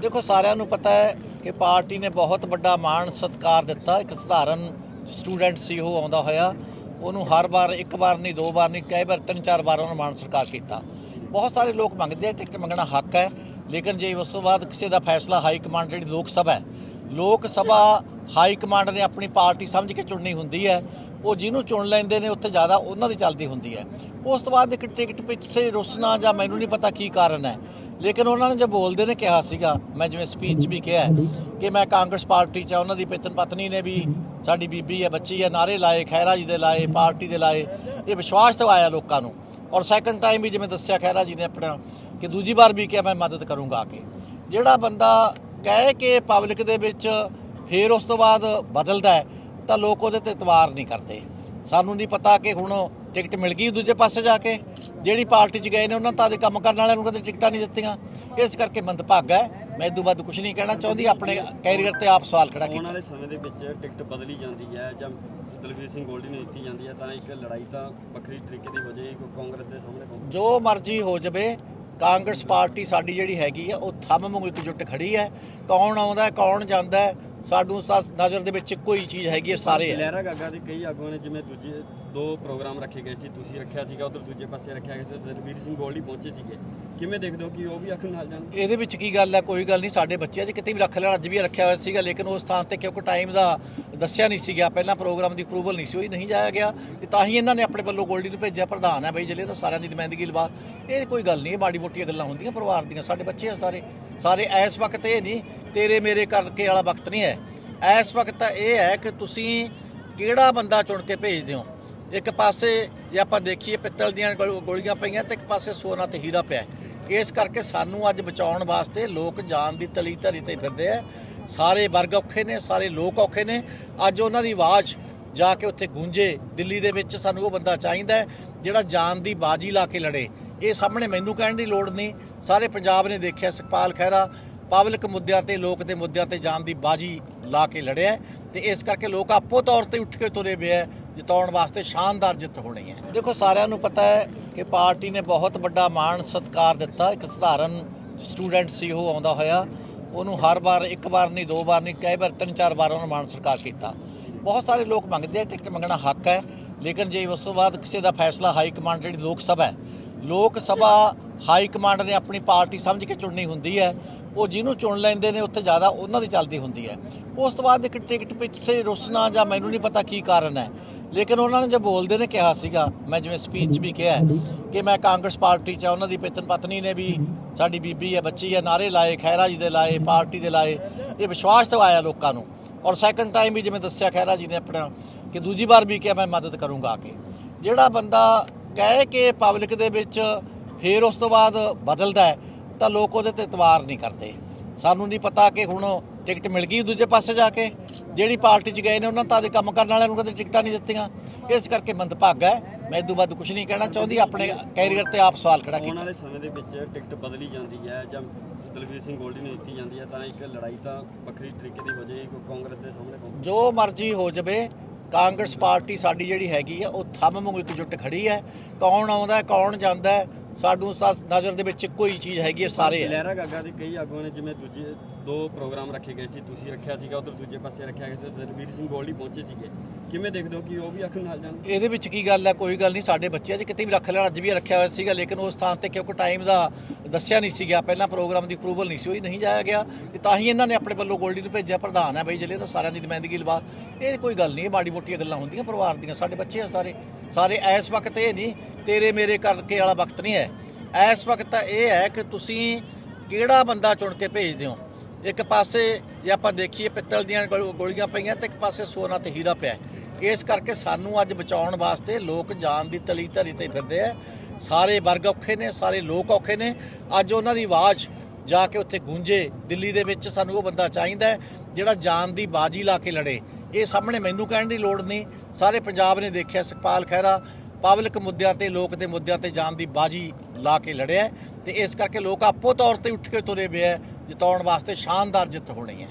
ਦੇਖੋ, ਸਾਰਿਆਂ ਨੂੰ ਪਤਾ ਹੈ ਕਿ ਪਾਰਟੀ ਨੇ ਬਹੁਤ ਵੱਡਾ ਮਾਣ ਸਤਿਕਾਰ ਦਿੱਤਾ। ਇੱਕ ਸਧਾਰਨ ਸਟੂਡੈਂਟ ਸੀ ਉਹ, ਆਉਂਦਾ ਹੋਇਆ। ਉਹਨੂੰ ਹਰ ਵਾਰ, ਇੱਕ ਵਾਰ ਨਹੀਂ, ਦੋ ਵਾਰ ਨਹੀਂ, ਕਈ ਵਾਰ ਤਿੰਨ, ਚਾਰ ਵਾਰ ਉਹਨੂੰ ਮਾਣ ਸਤਿਕਾਰ ਕੀਤਾ। ਬਹੁਤ ਸਾਰੇ ਲੋਕ ਮੰਗਦੇ ਆ, ਟਿਕਟ ਮੰਗਣਾ ਹੱਕ ਹੈ। ਲੇਕਿਨ ਜੇ ਉਸ ਤੋਂ ਬਾਅਦ ਕਿਸੇ ਦਾ ਫੈਸਲਾ ਹਾਈ ਕਮਾਂਡ ਜਿਹੜੀ ਲੋਕ ਸਭਾ ਹੈ, ਲੋਕ ਸਭਾ ਹਾਈ ਕਮਾਂਡ ਨੇ ਆਪਣੀ ਪਾਰਟੀ ਸਮਝ ਕੇ ਚੁਣਨੀ ਹੁੰਦੀ ਹੈ। ਉਹ ਜਿਹਨੂੰ ਚੁਣ ਲੈਂਦੇ ਨੇ, ਉੱਥੇ ਜ਼ਿਆਦਾ ਉਹਨਾਂ ਦੀ ਚੱਲਦੀ ਹੁੰਦੀ ਹੈ। ਉਸ ਤੋਂ ਬਾਅਦ ਇੱਕ ਟਿਕਟ ਪਿੱਛੇ ਰੁੱਸਣਾ ਜਾਂ ਮੈਨੂੰ ਨਹੀਂ ਪਤਾ ਕੀ ਕਾਰਨ ਹੈ। ਲੇਕਿਨ ਉਹਨਾਂ ਨੇ ਜੋ ਬੋਲਦੇ ਨੇ ਕਿਹਾ ਸੀਗਾ, ਮੈਂ ਜਿਵੇਂ ਸਪੀਚ ਵੀ ਕਿਹਾ ਕਿ ਮੈਂ ਕਾਂਗਰਸ ਪਾਰਟੀ ਚ ਆ, ਉਹਨਾਂ ਦੀ ਪਤਨ ਪਤਨੀ ਨੇ ਵੀ ਸਾਡੀ ਬੀਬੀ ਹੈ, ਬੱਚੀ ਹੈ, ਨਾਰੇ ਲਾਏ ਖੈਰਾ ਜੀ ਦੇ ਲਾਏ, ਪਾਰਟੀ ਦੇ ਲਾਏ, ਇਹ ਵਿਸ਼ਵਾਸ ਦਿਵਾਇਆ ਲੋਕਾਂ ਨੂੰ। ਔਰ ਸੈਕੰਡ ਟਾਈਮ ਵੀ ਜਿਵੇਂ ਦੱਸਿਆ ਖੈਰਾ ਜੀ ਨੇ ਆਪਣਾ ਕਿ ਦੂਜੀ ਵਾਰ ਵੀ ਕਿਹਾ ਮੈਂ ਮਦਦ ਕਰੂੰਗਾ ਆ ਕੇ। ਜਿਹੜਾ ਬੰਦਾ ਕਹਿ ਕੇ ਪਬਲਿਕ ਦੇ ਵਿੱਚ ਫਿਰ ਉਸ ਤੋਂ ਬਾਅਦ ਬਦਲਦਾ ਹੈ, ਤਾਂ ਲੋਕ ਉਹਦੇ ਤੇ ਇਤਵਾਰ ਨਹੀਂ ਕਰਦੇ। ਸਾਨੂੰ ਨਹੀਂ ਪਤਾ ਕਿ ਹੁਣ ਟਿਕਟ ਮਿਲ ਗਈ ਦੂਜੇ ਪਾਸੇ ਜਾ ਕੇ। ਜਿਹੜੀ ਪਾਰਟੀ 'ਚ ਗਏ ਨੇ ਉਹਨਾਂ ਤਾਂ ਦੇ ਕੰਮ ਕਰਨ ਵਾਲਿਆਂ ਨੂੰ ਕਦੇ ਟਿਕਟਾਂ ਨਹੀਂ ਦਿੱਤੀਆਂ। ਇਸ ਕਰਕੇ ਮੰਦਭਾਗਾ ਹੈ। ਮੈਂ ਤੋਂ ਵੱਧ ਕੁਝ ਨਹੀਂ ਕਹਿਣਾ ਚਾਹੁੰਦੀ। ਆਪਣੇ ਕੈਰੀਅਰ ਤੇ ਆਪ ਸਵਾਲ ਖੜਾ ਆਉਣ ਕੀਤਾ ਵਾਲੇ ਸਮੇਂ ਦੇ ਵਿੱਚ ਟਿਕਟ ਬਦਲੀ ਜਾਂਦੀ ਹੈ ਜਾਂ ਦਲਵੀਰ ਸਿੰਘ ਗੋਲਡੀ ਨੂੰ ਦਿੱਤੀ ਜਾਂਦੀ ਹੈ ਤਾਂ ਇੱਕ ਲੜਾਈ ਤਾਂ ਵੱਖਰੀ ਤਰੀਕੇ ਦੀ ਹੋ ਜਾਏਗੀ ਕਾਂਗਰਸ ਦੇ ਸਾਹਮਣੇ ਜੋ ਮਰਜ਼ੀ ਹੋ ਜਾਵੇ ਕਾਂਗਰਸ ਪਾਰਟੀ ਸਾਡੀ ਜਿਹੜੀ ਹੈਗੀ ਆ ਉਹ ਥੰਮ ਵਾਂਗੂ ਇਕਜੁੱਟ ਖੜੀ ਹੈ। ਕੌਣ ਆਉਂਦਾ ਕੌਣ ਜਾਂਦਾ ਸਾਨੂੰ ਤਾਂ ਨਜ਼ਰ ਦੇ ਵਿੱਚ ਹੀ ਚੀਜ਼ ਹੈਗੀ ਹੈ ਸਾਰੇ ਹੈ ਲਹਿਰਾ ਗਾਗਾ ਦੇ ਕਈ ਆਗੂਆਂ ਨੇ ਜਿਵੇਂ ਦੂਜੇ ਦੋ ਪ੍ਰੋਗਰਾਮ ਰੱਖੇ ਗਏ ਸੀ ਤੁਸੀਂ ਰੱਖਿਆ ਸੀਗਾ ਉਧਰ ਦੂਜੇ ਪਾਸੇ ਰੱਖਿਆ ਗਿਆ ਸੀ ਦਲਵੀਰ ਸਿੰਘ ਗੋਲਡੀ ਪਹੁੰਚੇ ਸੀਗੇ। ਕਿਵੇਂ ਦੇਖਦੇ ਹੋ ਕਿ ਉਹ ਵੀ ਅੱਖ ਨਾਲ ਜਾਣ? ਇਹਦੇ ਵਿੱਚ ਕੀ ਗੱਲ ਹੈ ਕੋਈ ਗੱਲ ਨਹੀਂ ਸਾਡੇ ਬੱਚੇ ਅੱਜ ਕਿਤੇ ਵੀ ਰੱਖ ਲੈਣ ਅੱਜ ਵੀ ਰੱਖਿਆ ਹੋਇਆ ਸੀਗਾ ਲੇਕਿਨ ਉਸ ਥਾਂ ਤੇ ਕਿਉਂਕਿ ਟਾਈਮ ਦਾ ਦੱਸਿਆ ਨਹੀਂ ਸੀਗਾ ਪਹਿਲਾਂ ਪ੍ਰੋਗਰਾਮ ਦੀ ਅਪਰੂਵਲ ਨਹੀਂ ਸੀ ਹੋਈ ਨਹੀਂ ਜਾਇਆ ਗਿਆ ਤੇ ਤਾਂ ਹੀ ਇਹਨਾਂ ਨੇ ਆਪਣੇ ਵੱਲੋਂ ਗੋਲਡੀ ਨੂੰ ਭੇਜਿਆ ਪ੍ਰਧਾਨ ਹੈ ਬਈ ਜਲੇ ਤਾਂ ਸਾਰਿਆਂ ਦੀ ਨੁਮਾਇੰਦਗੀ ਲਵਾ। ਇਹ ਕੋਈ ਗੱਲ ਨਹੀਂ ਇਹ ਮਾੜੀ ਮੋਟੀਆਂ ਗੱਲਾਂ ਹੁੰਦੀਆਂ ਪਰਿਵਾਰ ਦੀਆਂ ਸਾਡੇ ਬੱਚੇ ਆ ਸਾਰੇ ਸਾਰੇ ਇਸ ਵਕਤ ਇਹ ਨਹੀਂ ਤੇਰੇ ਮੇਰੇ ਕਰਕੇ ਵਾਲਾ ਵਕਤ ਨਹੀਂ ਹੈ। ਇਸ ਵਕਤ ਤਾਂ ਇਹ ਹੈ ਕਿ ਤੁਸੀਂ ਕਿਹੜਾ ਬੰਦਾ ਚੁਣ ਕੇ ਭੇਜਦੇ ਹੋ? ਇੱਕ ਪਾਸੇ ਜੇ ਆਪਾਂ ਦੇਖੀਏ ਪਿੱਤਲ ਦੀਆਂ ਗੋ- ਗੋਲੀਆਂ ਪਈਆਂ ਤੇ ਇੱਕ ਪਾਸੇ ਸੋਨਾ ਤੇ ਹੀਰਾ ਪਿਆ। ਇਸ ਕਰਕੇ ਸਾਨੂੰ ਅੱਜ ਬਚਾਉਣ ਵਾਸਤੇ ਲੋਕ ਜਾਨ ਦੀ ਤਲੀ ਧਰੀ ਤੇ ਫਿਰਦੇ ਆ। ਸਾਰੇ ਵਰਗ ਔਖੇ ਨੇ, ਸਾਰੇ ਲੋਕ ਔਖੇ ਨੇ। ਅੱਜ ਉਹਨਾਂ ਦੀ ਆਵਾਜ਼ ਜਾ ਕੇ ਉੱਥੇ ਗੂੰਜੇ, ਦਿੱਲੀ ਦੇ ਵਿੱਚ ਸਾਨੂੰ ਉਹ ਬੰਦਾ ਚਾਹੀਦਾ ਜਿਹੜਾ ਜਾਨ ਦੀ ਬਾਜੀ ਲਾ ਕੇ ਲੜੇ। ਇਹ ਸਾਹਮਣੇ ਮੈਨੂੰ ਕਹਿਣ ਦੀ ਲੋੜ ਨਹੀਂ। ਸਾਰੇ ਪੰਜਾਬ ਨੇ ਦੇਖਿਆ, ਸੁਖਪਾਲ ਖਹਿਰਾ ਪਬਲਿਕ ਮੁੱਦਿਆਂ ਤੇ, ਲੋਕ ਦੇ ਮੁੱਦਿਆਂ ਤੇ ਜਾਣ ਦੀ ਬਾਜੀ ਲਾ ਕੇ ਲੜਿਆ ਹੈ ਤੇ ਇਸ ਕਰਕੇ ਲੋਕ ਆਪੋ ਤੌਰ ਤੇ ਉੱਠ ਕੇ ਤੁਰੇ ਪਏ ਜਿਤਾਉਣ ਵਾਸਤੇ ਸ਼ਾਨਦਾਰ ਜਿੱਤ ਹੋਣੀ ਹੈ। ਦੇਖੋ, ਸਾਰਿਆਂ ਨੂੰ ਪਤਾ ਹੈ ਕਿ ਪਾਰਟੀ ਨੇ ਬਹੁਤ ਵੱਡਾ ਮਾਣ ਸਤਿਕਾਰ ਦਿੱਤਾ। ਇੱਕ ਸਧਾਰਨ ਸਟੂਡੈਂਟ ਸੀ ਉਹ, ਆਉਂਦਾ ਹੋਇਆ। ਉਹਨੂੰ ਹਰ ਵਾਰ, ਇੱਕ ਵਾਰ ਨਹੀਂ, ਦੋ ਵਾਰ ਨਹੀਂ, ਕਈ ਵਾਰ ਤਿੰਨ, ਚਾਰ ਵਾਰ ਉਹਨੂੰ ਮਾਣ ਸਤਿਕਾਰ ਕੀਤਾ। ਬਹੁਤ ਸਾਰੇ ਲੋਕ ਮੰਗਦੇ ਆ, ਟਿਕਟ ਮੰਗਣਾ ਹੱਕ ਹੈ, ਲੇਕਿਨ ਜੇ ਉਸ ਤੋਂ ਬਾਅਦ ਕਿਸੇ ਦਾ ਫੈਸਲਾ ਹਾਈ ਕਮਾਂਡ, ਜਿਹੜੀ ਲੋਕ ਸਭਾ ਹੈ, ਲੋਕ ਸਭਾ ਹਾਈ ਕਮਾਂਡ ਨੇ ਆਪਣੀ ਪਾਰਟੀ ਸਮਝ ਕੇ ਚੁਣਨੀ ਹੁੰਦੀ ਹੈ। ਉਹ ਜਿਹਨੂੰ ਚੁਣ ਲੈਂਦੇ ਨੇ, ਉੱਥੇ ਜ਼ਿਆਦਾ ਉਹਨਾਂ ਦੀ ਚੱਲਦੀ ਹੁੰਦੀ ਹੈ। ਉਸ ਤੋਂ ਬਾਅਦ ਇੱਕ ਟਿਕਟ ਪਿੱਛੇ ਰੁੱਸਣਾ ਜਾਂ ਮੈਨੂੰ ਨਹੀਂ ਪਤਾ ਕੀ ਕਾਰਨ ਹੈ। ਲੇਕਿਨ ਉਹਨਾਂ ਨੇ ਜੋ ਬੋਲਦੇ ਨੇ, ਕਿਹਾ ਸੀਗਾ, ਮੈਂ ਜਿਵੇਂ ਸਪੀਚ ਵੀ ਕਿਹਾ ਕਿ ਮੈਂ ਕਾਂਗਰਸ ਪਾਰਟੀ ਚ ਉਹਨਾਂ ਦੀ ਪਤਨ ਪਤਨੀ ਨੇ ਵੀ ਸਾਡੀ ਬੀਬੀ ਹੈ, ਬੱਚੀ ਹੈ, ਨਾਰੇ ਲਾਏ ਖੈਰਾ ਜੀ ਦੇ ਲਾਏ, ਪਾਰਟੀ ਦੇ ਲਾਏ। ਇਹ ਵਿਸ਼ਵਾਸ ਦਿਵਾਇਆ ਲੋਕਾਂ ਨੂੰ। ਔਰ ਸੈਕੰਡ ਟਾਈਮ ਵੀ ਜਿਵੇਂ ਦੱਸਿਆ ਖੈਰਾ ਜੀ ਨੇ ਆਪਣਾ ਕਿ ਦੂਜੀ ਵਾਰ ਵੀ ਕਿਹਾ, ਮੈਂ ਮਦਦ ਕਰੂੰਗਾ ਆ ਕੇ। ਜਿਹੜਾ ਬੰਦਾ ਕਹਿ ਕੇ ਪਬਲਿਕ ਦੇ ਵਿੱਚ ਫੇਰ ਉਸ ਤੋਂ ਬਾਅਦ ਬਦਲਦਾ ਹੈ ਤਾਂ ਲੋਕ ਉਹਦੇ ਤੇ ਇਤਬਾਰ ਨਹੀਂ ਕਰਦੇ। ਸਾਨੂੰ ਨਹੀਂ ਪਤਾ ਕਿ ਹੁਣ ਟਿਕਟ ਮਿਲ ਗਈ ਦੂਜੇ ਪਾਸੇ ਜਾ ਕੇ। ਜਿਹੜੀ ਪਾਰਟੀ 'ਚ ਗਏ ਨੇ ਉਹਨਾਂ ਤਾਂ ਦੇ ਕੰਮ ਕਰਨ ਵਾਲਿਆਂ ਨੂੰ ਕਦੇ ਟਿਕਟਾਂ ਨਹੀਂ ਦਿੱਤੀਆਂ। ਇਸ ਕਰਕੇ ਮੰਦਭਾਗਾ ਹੈ। ਮੈਂ ਤੋਂ ਵੱਧ ਕੁਝ ਨਹੀਂ ਕਹਿਣਾ ਚਾਹੁੰਦੀ। ਆਪਣੇ ਕੈਰੀਅਰ ਤੇ ਆਪ ਸਵਾਲ ਖੜਾ ਆਉਣ ਕੀਤਾ ਵਾਲੇ ਸਮੇਂ ਦੇ ਵਿੱਚ ਟਿਕਟ ਬਦਲੀ ਜਾਂਦੀ ਹੈ ਜਾਂ ਦਲਵੀਰ ਸਿੰਘ ਗੋਲਡੀ ਨੂੰ ਦਿੱਤੀ ਜਾਂਦੀ ਹੈ ਤਾਂ ਇੱਕ ਲੜਾਈ ਤਾਂ ਵੱਖਰੀ ਤਰੀਕੇ ਦੀ ਹੋ ਜਾਏਗੀ। ਕਾਂਗਰਸ ਦੇ ਸਾਹਮਣੇ ਜੋ ਮਰਜ਼ੀ ਹੋ ਜਾਵੇ ਕਾਂਗਰਸ ਪਾਰਟੀ ਸਾਡੀ ਜਿਹੜੀ ਹੈਗੀ ਆ ਉਹ ਥੰਮ ਵਾਂਗੂ ਇਕਜੁੱਟ ਖੜੀ ਹੈ। ਕੌਣ ਆਉਂਦਾ ਕੌਣ ਜਾਂਦਾ ਸਾਨੂੰ ਤਾਂ ਨਜ਼ਰ ਦੇ ਵਿੱਚ ਹੀ ਚੀਜ਼ ਹੈਗੀ ਹੈ ਸਾਰੇ ਹੈ ਲਹਿਰਾ ਗਾਗਾ ਦੇ ਕਈ ਆਗੂਆਂ ਨੇ ਜਿਵੇਂ ਦੂਜੇ ਦੋ ਪ੍ਰੋਗਰਾਮ ਰੱਖੇ ਗਏ ਸੀ ਤੁਸੀਂ ਰੱਖਿਆ ਸੀਗਾ ਉਧਰ ਦੂਜੇ ਪਾਸੇ ਰੱਖਿਆ ਗਿਆ ਸੀ ਦਲਵੀਰ ਸਿੰਘ ਗੋਲਡੀ ਪਹੁੰਚੇ ਸੀਗੇ। ਕਿਵੇਂ ਦੇਖਦੇ ਹੋ ਕਿ ਉਹ ਵੀ ਅੱਖ ਨਾਲ ਜਾਣ? ਇਹਦੇ ਵਿੱਚ ਕੀ ਗੱਲ ਹੈ ਕੋਈ ਗੱਲ ਨਹੀਂ ਸਾਡੇ ਬੱਚੇ ਅੱਜ ਕਿਤੇ ਵੀ ਰੱਖ ਲੈਣ ਅੱਜ ਵੀ ਰੱਖਿਆ ਹੋਇਆ ਸੀਗਾ ਲੇਕਿਨ ਉਸ ਥਾਂ ਤੇ ਕਿਉਂਕਿ ਟਾਈਮ ਦਾ ਦੱਸਿਆ ਨਹੀਂ ਸੀਗਾ ਪਹਿਲਾਂ ਪ੍ਰੋਗਰਾਮ ਦੀ ਅਪਰੂਵਲ ਨਹੀਂ ਸੀ ਹੋਈ ਨਹੀਂ ਜਾਇਆ ਗਿਆ ਤੇ ਤਾਂ ਹੀ ਇਹਨਾਂ ਨੇ ਆਪਣੇ ਵੱਲੋਂ ਗੋਲਡੀ ਨੂੰ ਭੇਜਿਆ ਪ੍ਰਧਾਨ ਹੈ ਬਈ ਜਲੇ ਤਾਂ ਸਾਰਿਆਂ ਦੀ ਨੁਮਾਇੰਦਗੀ ਲਵਾ। ਇਹ ਕੋਈ ਗੱਲ ਨਹੀਂ ਇਹ ਮਾੜੀ ਮੋਟੀਆਂ ਗੱਲਾਂ ਹੁੰਦੀਆਂ ਪਰਿਵਾਰ ਦੀਆਂ ਸਾਡੇ ਬੱਚੇ ਆ ਸਾਰੇ। ਸਾਰੇ ਇਸ ਵਕਤ ਇਹ ਨਹੀਂ, ਤੇਰੇ ਮੇਰੇ ਕਰਕੇ ਵਾਲਾ ਵਕਤ ਨਹੀਂ ਹੈ। ਇਸ ਵਕਤ ਤਾਂ ਇਹ ਹੈ ਕਿ ਤੁਸੀਂ ਕਿਹੜਾ ਬੰਦਾ ਚੁਣ ਕੇ ਭੇਜਦੇ ਹੋ? ਇੱਕ ਪਾਸੇ ਜੇ ਆਪਾਂ ਦੇਖੀਏ ਪਿੱਤਲ ਦੀਆਂ ਗੋ- ਗੋਲੀਆਂ ਪਈਆਂ ਤੇ ਇੱਕ ਪਾਸੇ ਸੋਨਾ ਤੇ ਹੀਰਾ ਪਿਆ ਇਸ ਕਰਕੇ ਸਾਨੂੰ ਅੱਜ ਬਚਾਉਣ ਵਾਸਤੇ ਲੋਕ ਜਾਨ ਦੀ ਤਲੀ ਧਰੀ ਤੇ ਫਿਰਦੇ ਆ। ਸਾਰੇ ਵਰਗ ਔਖੇ ਨੇ, ਸਾਰੇ ਲੋਕ ਔਖੇ ਨੇ। ਅੱਜ ਉਹਨਾਂ ਦੀ ਆਵਾਜ਼ ਜਾ ਕੇ ਉੱਥੇ ਗੂੰਜੇ, ਦਿੱਲੀ ਦੇ ਵਿੱਚ ਸਾਨੂੰ ਉਹ ਬੰਦਾ ਚਾਹੀਦਾ ਜਿਹੜਾ ਜਾਨ ਦੀ ਬਾਜੀ ਲਾ ਕੇ ਲੜੇ। ਇਹ ਸਾਹਮਣੇ ਮੈਨੂੰ ਕਹਿਣ ਦੀ ਲੋੜ ਨਹੀਂ। ਸਾਰੇ ਪੰਜਾਬ ਨੇ ਦੇਖਿਆ ਸੁਖਪਾਲ ਖਹਿਰਾ ਪਬਲਿਕ ਮੁੱਦਿਆਂ ਤੇ, ਲੋਕ ਦੇ ਮੁੱਦਿਆਂ ਤੇ ਜਾਨ ਦੀ ਬਾਜੀ ਲਾ ਕੇ ਲੜਿਆ ਹੈ ਤੇ ਇਸ ਕਰਕੇ ਲੋਕ ਆਪੋ ਤੌਰ ਤੇ ਉੱਠ ਕੇ ਤੁਰੇ ਪਏ ਜਿਤਾਉਣ ਵਾਸਤੇ ਸ਼ਾਨਦਾਰ ਜਿੱਤ ਹੋਣੀ ਹੈ।